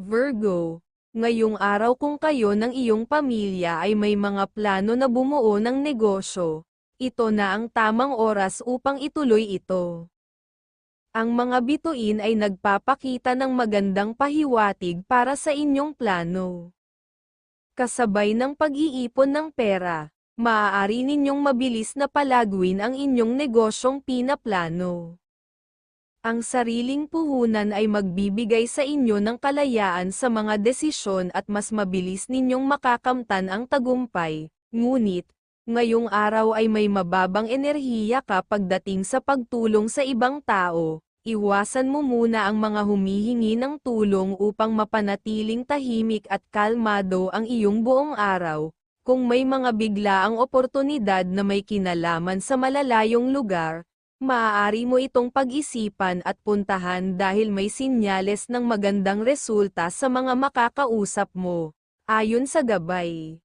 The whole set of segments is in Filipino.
Virgo, ngayong araw kung kayo ng iyong pamilya ay may mga plano na bumuo ng negosyo, ito na ang tamang oras upang ituloy ito. Ang mga bituin ay nagpapakita ng magandang pahiwatig para sa inyong plano. Kasabay ng pag-iipon ng pera, maaari ninyong mabilis na palaguin ang inyong negosyong pinaplano. Ang sariling puhunan ay magbibigay sa inyo ng kalayaan sa mga desisyon at mas mabilis ninyong makakamtan ang tagumpay, ngunit, ngayong araw ay may mababang enerhiya ka pagdating sa pagtulong sa ibang tao, iwasan mo muna ang mga humihingi ng tulong upang mapanatiling tahimik at kalmado ang iyong buong araw, kung may mga biglaang oportunidad na may kinalaman sa malalayong lugar, maaari mo itong pag-isipan at puntahan dahil may sinyales ng magandang resulta sa mga makakausap mo, ayon sa gabay.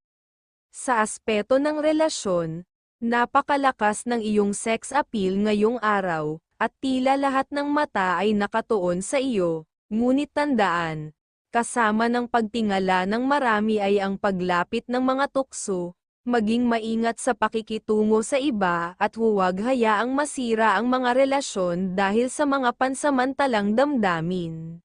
Sa aspeto ng relasyon, napakalakas ng iyong sex appeal ngayong araw, at tila lahat ng mata ay nakatuon sa iyo, ngunit tandaan, kasama ng pagtingala ng marami ay ang paglapit ng mga tukso, maging maingat sa pakikitungo sa iba at huwag hayaang masira ang mga relasyon dahil sa mga pansamantalang damdamin.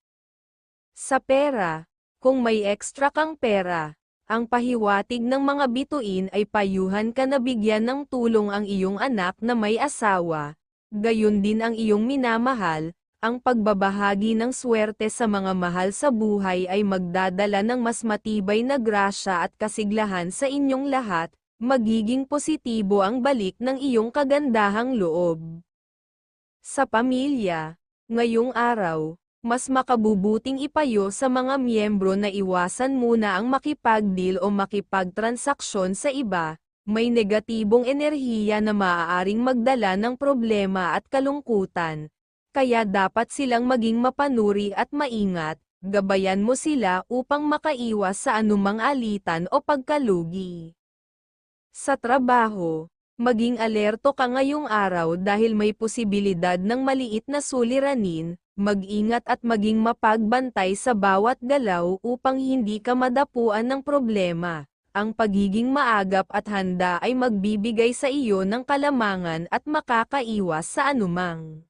Sa pera, kung may ekstra kang pera, ang pahiwatig ng mga bituin ay payuhan ka na bigyan ng tulong ang iyong anak na may asawa, gayon din ang iyong minamahal, ang pagbabahagi ng swerte sa mga mahal sa buhay ay magdadala ng mas matibay na grasya at kasiglahan sa inyong lahat, magiging positibo ang balik ng iyong kagandahang loob. Sa pamilya, ngayong araw, mas makabubuting ipayo sa mga miyembro na iwasan muna ang makipagdeal o makipagtransaksyon sa iba, may negatibong enerhiya na maaaring magdala ng problema at kalungkutan, kaya dapat silang maging mapanuri at maingat, gabayan mo sila upang makaiwas sa anumang alitan o pagkalugi. Sa trabaho, maging alerto ka ngayong araw dahil may posibilidad ng maliit na suliranin, mag-ingat at maging mapagbantay sa bawat galaw upang hindi ka madapuan ng problema. Ang pagiging maagap at handa ay magbibigay sa iyo ng kalamangan at makakaiwas sa anumang